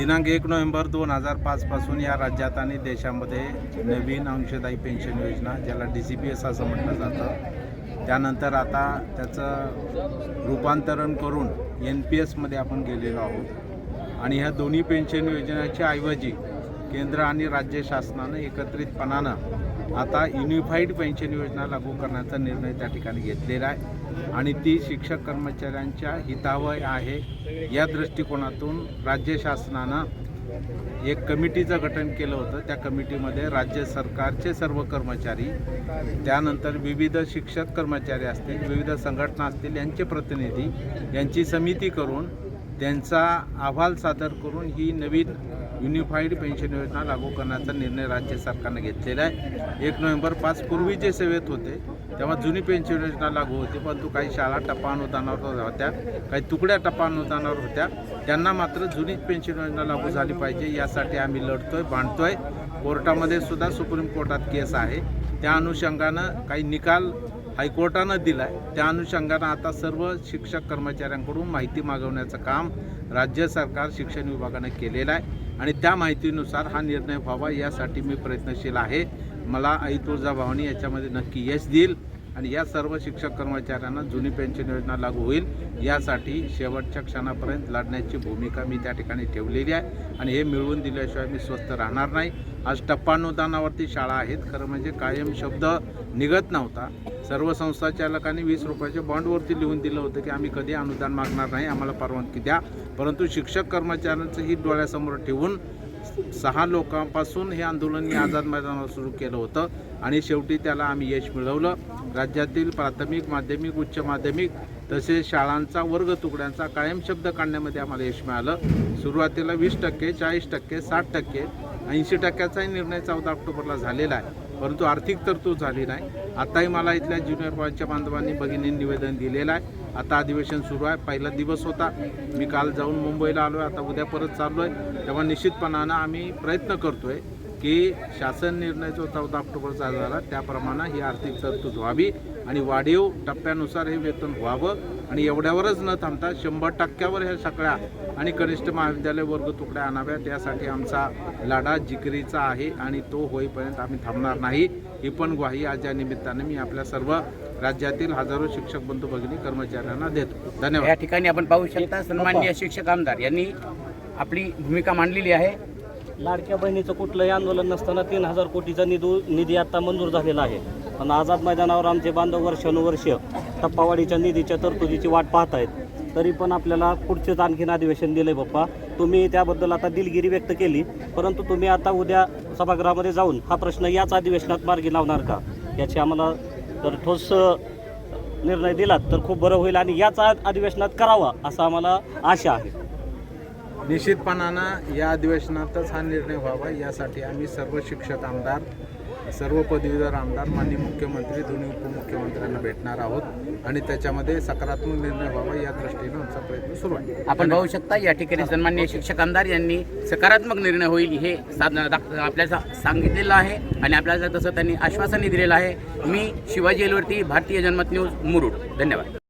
दिनांक एक नोव्हेंबर दोन हजार पाचपासून या राज्यात आणि देशामध्ये नवीन अंशदायी पेन्शन योजना ज्याला डी सी पी एस असं म्हटलं जातं. त्यानंतर आता त्याचं रूपांतरण करून एन पी एसमध्ये आपण गेलेलो आहोत. आणि ह्या दोन्ही पेन्शन योजनेच्या ऐवजी केंद्र आणि राज्य शासनानं एकत्रितपणानं आता युनिफाईड पेन्शन योजना लागू करण्याचा निर्णय त्या ठिकाणी घेतलेला आहे. आणि ती शिक्षक कर्मचाऱ्यांच्या हितावय आहे. या दृष्टिकोनातून राज्य शासनानं एक कमिटीचं गठन केलं होतं. त्या कमिटीमध्ये राज्य सरकारचे सर्व कर्मचारी त्यानंतर विविध शिक्षक कर्मचारी असतील विविध संघटना असतील यांचे प्रतिनिधी यांची समिती करून त्यांचा अहवाल सादर करून ही नवीन युनिफाईड पेन्शन योजना लागू करण्याचा निर्णय राज्य सरकारनं घेतलेला आहे. एक नोव्हेंबर पाच पूर्वी जे सेवेत होते तेव्हा जुनी पेन्शन योजना लागू होती परंतु काही शाळा टप्पा अनुदानावर होत्या काही तुकड्या टप्पा अनुदानावर होत्या. त्यांना मात्र जुनी पेन्शन योजना लागू झाली पाहिजे यासाठी आम्ही लढतोय बांधतोय कोर्टामध्ये सुद्धा सुप्रीम कोर्टात केस आहे. त्या अनुषंगानं काही निकाल हायकोर्टानं दिला आहे त्या अनुषंगानं आता सर्व शिक्षक कर्मचाऱ्यांकडून माहिती मागवण्याचं काम राज्य सरकार शिक्षण विभागानं केलेलं आहे. आणि त्या माहितीनुसार हा निर्णय व्हावा यासाठी मी प्रयत्नशील आहे. मला आई तुळजाभवानी याच्यामध्ये नक्की यश देईल. आणि या सर्व शिक्षक कर्मचाऱ्यांना जुनी पेन्शन योजना लागू होईल. यासाठी शेवटच्या क्षणापर्यंत लढण्याची भूमिका मी त्या ठिकाणी ठेवलेली आहे. आणि हे मिळवून दिल्याशिवाय मी स्वस्थ राहणार नाही. आज टप्पानुदानावरती शाळा आहेत. खरं म्हणजे कायम शब्द निघत नव्हता. सर्व संस्था चालकांनी वीस रुपयाच्या बॉन्डवरती लिहून दिलं होतं की आम्ही कधी अनुदान मागणार नाही. आम्हाला परवानगी द्या. परंतु शिक्षक कर्मचाऱ्यांचं ही डोळ्यासमोर ठेवून सहा लोकांपासून हे आंदोलन मी आझाद मैदानावर सुरू केलं होतं आणि शेवटी त्याला आम्ही यश मिळवलं. राज्यातील प्राथमिक माध्यमिक उच्च माध्यमिक तसेच शाळांचा वर्ग तुकड्यांचा कायम शब्द काढण्यामध्ये आम्हाला यश मिळालं. सुरुवातीला वीस टक्के चाळीस टक्के साठ टक्के ऐंशी टक्क्याचाही निर्णय चौदा ऑक्टोबरला झालेला आहे. परंतु आर्थिक तरतूद झाली नाही. आताही मला इथल्या ज्युनियर कॉलेजच्या बांधवांनी भगिनी निवेदन दिलेलं आहे. आता अधिवेशन सुरू आहे. पहिला दिवस होता. मी काल जाऊन मुंबईला आलो आहे आता उद्या परत चाललो आहे तेव्हा निश्चितपणानं आम्ही प्रयत्न करतो आहे की शासन निर्णय जो चौदा ऑक्टोबरचा झाला त्याप्रमाणे ही आर्थिक तरतूद व्हावी आणि वाढीव टप्प्यानुसार हे वेतन व्हावं आणि एवढ्यावरच न थांबता शंभर टक्क्यावर ह्या सगळ्या आणि कनिष्ठ महाविद्यालय वर्ग तुकड्या आणाव्यात. यासाठी आमचा लढा जिकरीचा आहे आणि तो होईपर्यंत आम्ही थांबणार नाही. ही पण ग्वाही आज या निमित्ताने मी आपल्या सर्व राज्यातील हजारो शिक्षक बंधू भगिनी कर्मचाऱ्यांना देतो. धन्यवाद. या ठिकाणी आपण पाहू शकता सन्माननीय शिक्षक आमदार यांनी आपली भूमिका मांडलेली आहे. लाडक्या बहिणीचं कुठलंही आंदोलन नसताना तीन हजार कोटीचा निधू निधी आता मंजूर झालेला आहे. पण आझाद मैदानावर आमचे बांधव वर्षानुवर्ष टप्पावाडीच्या निधीच्या तरतुदीची वाट पाहत आहेत तरी पण आपल्याला पुढचेच आणखीन अधिवेशन दिले पप्पा तुम्ही त्याबद्दल आता दिलगिरी व्यक्त केली परंतु तुम्ही आता उद्या सभागृहामध्ये जाऊन हा प्रश्न याच अधिवेशनात मार्गी लावणार का? याची आम्हाला तर ठोस निर्णय दिलात तर खूप बरं होईल आणि याच अधिवेशनात करावा असं आम्हाला आशा आहे. निश्चितपणानं या अधिवेशनातच हा निर्णय व्हावा यासाठी आम्ही सर्व शिक्षक आमदार सर्व पदवीधर आमदार माननीय मुख्यमंत्री दोन्ही उपमुख्यमंत्र्यांना भेटणार आहोत आणि त्याच्यामध्ये सकारात्मक निर्णय व्हावा या दृष्टीने करण्याचा प्रयत्न सुरू आहे. आपण पाहू शकता या ठिकाणी सन्माननीय शिक्षक आमदार यांनी सकारात्मक निर्णय होईल हे दाख- आपल्याला सांगितलेलं आहे आणि आपल्याला तसं त्यांनी आश्वासनही दिलेलं आहे मी शिवाजी एलवरती भारतीय जनमत न्यूज मुरुड. धन्यवाद.